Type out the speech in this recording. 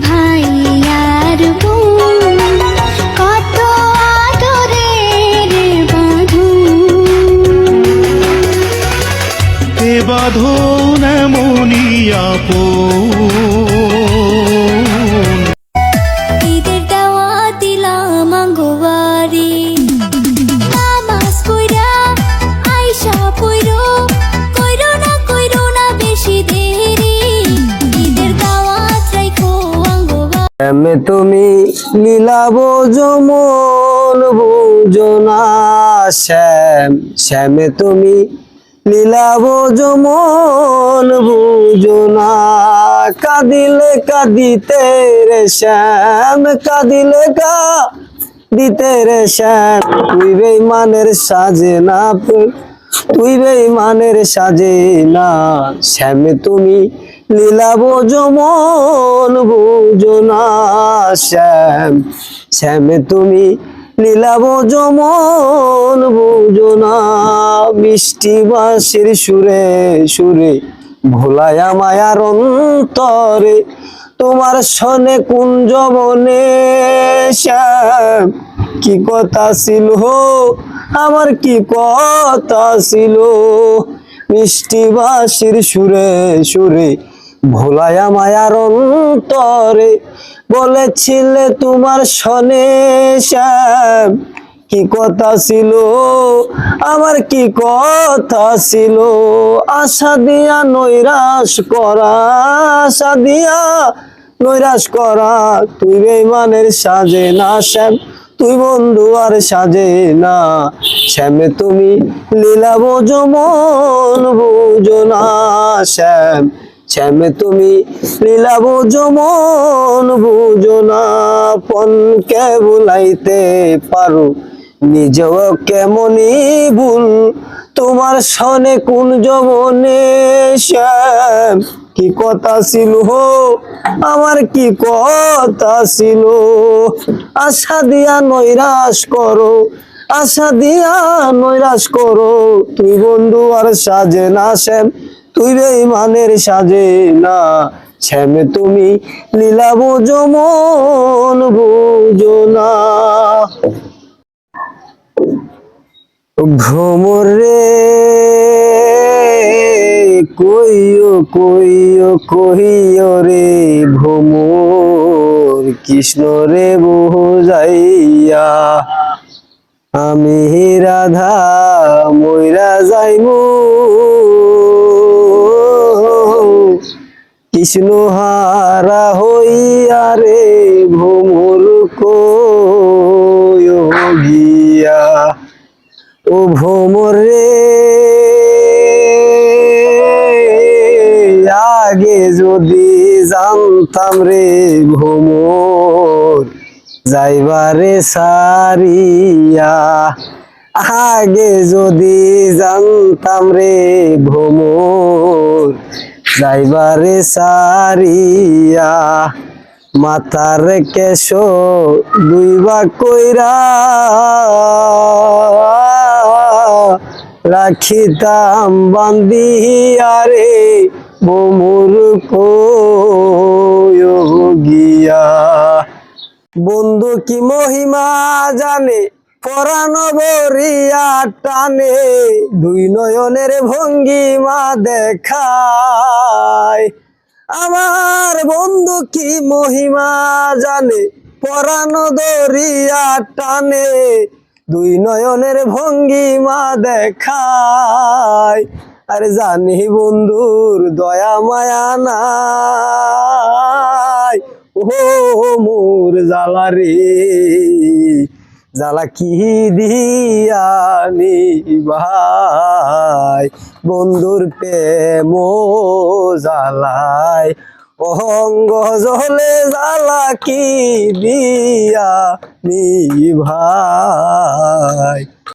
ভাই আর শ্যামে তুমি লীলাব যমন বুঝো না শ্যাম, শ্যামে তুমি লীলাব যমন বুঝো না কাঁদিলে কাঁদিতে রে শ্যাম, কাঁদিলে কা দিতে রে শ্যাম। তুই বেইমানের সাজে না তুই বেইমানের সাজে না শ্যামে তুমি লীলাব যমন বুঝো না শ্যাম। শ্যামে, তুমি লীলাব যমন বুঝো না মিষ্টি বাঁশির সুরে সুরে, ভোলায়া মায়ার অন্তরে, তোমার সনে কুঞ্জ বনে শ্যাম। কি কথা ছিল? আমার কি কথা ছিল? মিষ্টি বাঁশির সুরে সুরে ভোলায়া মায়ার অন্তরে বলেছিলে তোমার সনে কি কথা ছিল? আমার কি কথা ছিল? আশা দিয়া নৈরাশ করা, আশা দিয়া নৈরাশ করা। তুই বেমানের সাজে না, শ্যাম। তুই বন্ধু আর সাজে না। শ্যামে, তুমি লীলা বোঝো, মন বুঝো না, শ্যাম। শ্যামে তুমি লীলা বোঝো মন বুঝো না পনকে বুলাইতে পারো। নিজেও কেমনই ভুল, তোমার সনে কোন যমনে শ্যাম? কি কথা ছিল? আমার কি কথা ছিল? আশা দিয়া নৈরাশ করো, আশা দিয়া নৈরাশ করো। তুই বন্ধু আর সাজে না শ্যাম তুই মানের সাজে না শ্যামে তুমি লীলা বোঝো, মন বুঝো না। ভ্রমর রে, কইও কইও, কহিও রে ভ্রমর, কৃষ্ণ রে বহু যাইয়া আমি রাধা ময়রা কৃষ্ণ হারা হইয়া রে ভ্রমর গিয়া। ও ভ্রমর রে, আগে যদি জানতাম রে ভ্রমর, যাইবারে সারিয়া। আগে যদি জানতাম রে ভ্রমর যাইবারে সারিয়া মাথার কেশ দুইবা কইরা রাখিতাম বান্দিয়া রে বমুর গিয়া। বন্ধু কি মহিমা জানে পরাণ বরিয়া টানে দুই নয়নের ভঙ্গিমা দেখায়। আমার বন্ধু কি মহিমা জানে? পরাণ দরিয়া টানে দুই নয়নের ভঙ্গিমা দেখায়। আরে জানি বন্ধুর দয়া, মায়া নাই। ও মোর জ্বালা রে। জ্বালা কি দিয়ানি ভাই বন্ধুর প্রেম জ্বালায় অঙ্গ জলে জ্বালা কি দিয়া নি ভাই